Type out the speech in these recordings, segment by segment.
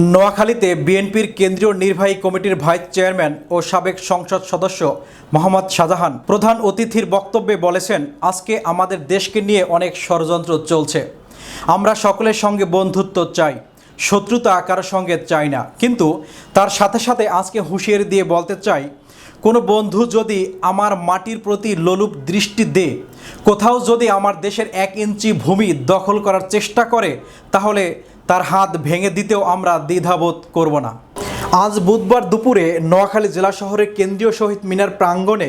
নোয়াখালীতে বিএনপির কেন্দ্রীয় নির্বাহী কমিটির ভাইস চেয়ারম্যান ও সাবেক সংসদ সদস্য মোহাম্মদ শাহজাহান প্রধান অতিথির বক্তব্যে বলেছেন, আজকে আমাদের দেশকে নিয়ে অনেক ষড়যন্ত্র চলছে। আমরা সকলের সঙ্গে বন্ধুত্ব চাই, শত্রুতা কারোর সঙ্গে চাই না। কিন্তু তার সাথে সাথে আজকে হুঁশিয়ারি দিয়ে বলতে চাই, কোনো বন্ধু যদি আমার মাটির প্রতি লোলুপ দৃষ্টি দে, কোথাও যদি আমার দেশের এক ইঞ্চি ভূমি দখল করার চেষ্টা করে, তাহলে তার হাত ভেঙে দিতেও আমরা দ্বিধাবোধ করব না। আজ বুধবার দুপুরে নোয়াখালী জেলা শহরের কেন্দ্রীয় শহীদ মিনার প্রাঙ্গণে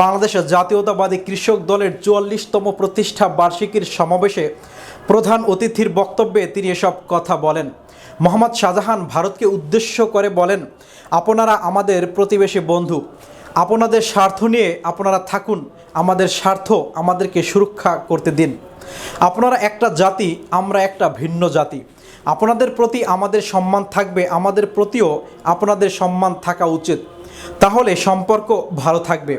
বাংলাদেশের জাতীয়তাবাদী কৃষক দলের চুয়াল্লিশতম প্রতিষ্ঠা বার্ষিকীর সমাবেশে প্রধান অতিথির বক্তব্যে তিনি এসব কথা বলেন। মোহাম্মদ শাহজাহান ভারতকে উদ্দেশ্য করে বলেন, আপনারা আমাদের প্রতিবেশী বন্ধু। আপনাদের স্বার্থ নিয়ে আপনারা থাকুন। আমাদের স্বার্থ আমাদেরকে সুরক্ষা করতে দিন। আপনারা একটা জাতি, আমরা একটা ভিন্ন জাতি। আপনাদের প্রতি আমাদের সম্মান থাকবে, আমাদের প্রতিও আপনাদের সম্মান থাকা উচিত। তাহলে সম্পর্ক ভালো থাকবে।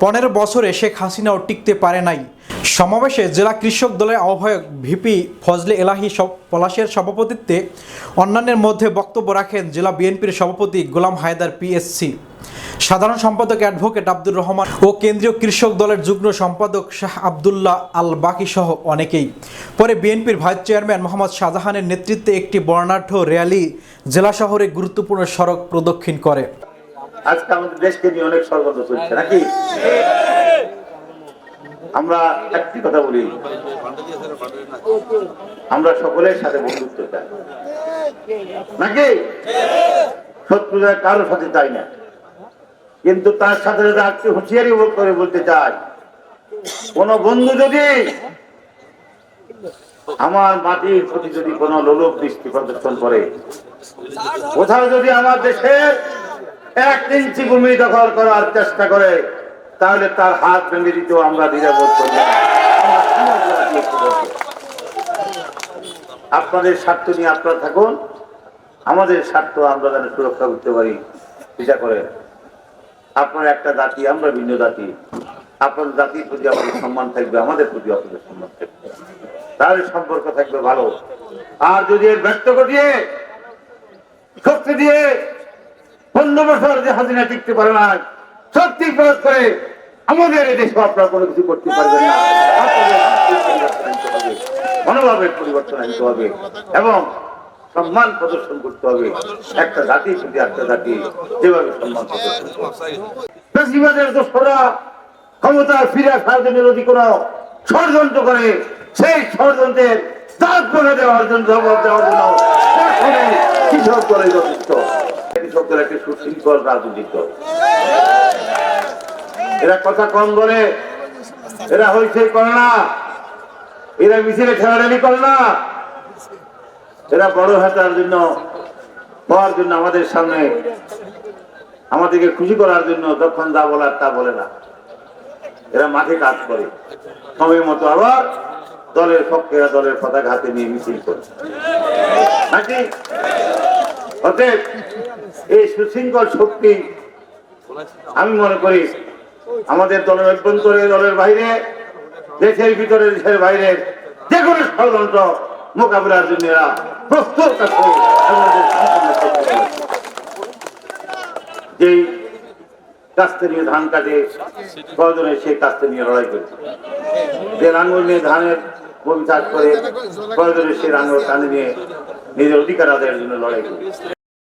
পনেরো বছরে শেখ হাসিনাও টিকতে পারে নাই। সমাবেশে জেলা কৃষক দলের আহ্বায়ক ভিপি ফজলে এলাহি সব- পলাশের সভাপতিত্বে অন্যান্যের মধ্যে বক্তব্য রাখেন জেলা বিএনপির সভাপতি গোলাম হায়দার পিএসসি। সাধারণ সম্পাদক অ্যাডভোকেট আব্দুর রহমান ও কেন্দ্রীয় কৃষক দলের যুগ্ম সম্পাদক শাহ আবদুল্লাহ আল বাকি সহ অনেকেই। পরে বিএনপির ভাইস চেয়ারম্যান মোহাম্মদ শাহজাহানের নেতৃত্বে একটি বর্ণাঢ্য র্যালি জেলা শহরে গুরুত্বপূর্ণ সড়ক প্রদক্ষিণ করে। আজকে আমাদের দেশকে নিয়ে অনেক চলছে, নাকি? আমরা একটি কথা বলি, আমরা সকলের সাথে বন্ধুত্ব চাই। নাকি? শত্রুরা কারোর সাথে চাই না। কিন্তু তার সাথে সাথে আজকে হুঁশিয়ারি করে বলতে চাই, কোন বন্ধু যদি আমার মাটির প্রতি যদি কোনো লোলক দৃষ্টি প্রদর্শন করে, কোথাও যদি আমার দেশের এক ইঞ্চি ভূমি দখল করার চেষ্টা করে, তাহলে তার হাত ভেঙে দিতেও আমরা দ্বিধাবোধ করি। আপনাদের স্বার্থ নিয়ে আপনারা থাকুন, আমাদের স্বার্থ আমরা যেন সুরক্ষা করতে পারি এটা করে আপনার একটা জাতি, আমরা ভিন্ন জাতি। আপনাদের জাতির প্রতি আমাদের সম্মান থাকবে, আমাদের প্রতি আপনাদের সম্মান থাকবে। তাহলে সম্পর্ক থাকবে ভালো। আর যদি এর ব্যক্ত ঘটিয়ে, শক্তি দিয়ে পনেরো বছর যে হাসিনা টিকতে পারে না, শক্তি প্রয়োগ করে আমাদের এই দেশে আপনারা কোনো কিছু করতে পারবেন না। মনোভাবের পরিবর্তন আনতে হবে। এবং সম্মান প্রদর্শন করতে হবে। একটা জাতি প্রতি একটা জাতি, যেভাবে সম্মান প্রদর্শন করে বেশিরভাগের দোষরা ক্ষমতা ফিরে আসার জন্য যদি কোনো ষড়যন্ত্র করে, সেই ষড়যন্ত্রের দাঁত করে দেওয়ার জন্য, জবাব দেওয়ার জন্য কৃষক দলের যথেষ্ট। কৃষক দল একটি সুশৃঙ্খল রাজনৈতিক দল। এরা কথা কম করে এরা হয়েছে করে না। এরা মিছিলে ঠেলাঠালি করে না। এরা বড় হাতার জন্য হওয়ার জন্য আমাদের সামনে, আমাদেরকে খুশি করার জন্য যখন যা বলার তা বলে না। এরা মাঠে কাজ করে। সময় মতো আবার দলের পক্ষে দলের পতাকা হাতে নিয়ে মিছিল করে। অতএব এই সুশৃঙ্খল শক্তি, আমি মনে করি আমাদের দলের অভ্যন্তরে, দলের বাইরে, দেশের ভিতরে দেশের বাইরে যে কোনো ষড়যন্ত্র মোকাবিলার জন্য এরা প্রস্তুত আছে। কাস্তে নিয়ে ধান কাটে প্রয়োজনে সেই কাস্তে নিয়ে লড়াই করছে যে রাঙ্গুল নিয়ে ধানের বমি চাষ করে সেই রাঙ্গুল টানে নিয়ে নিজের অধিকার আদায়ের জন্য লড়াই করে।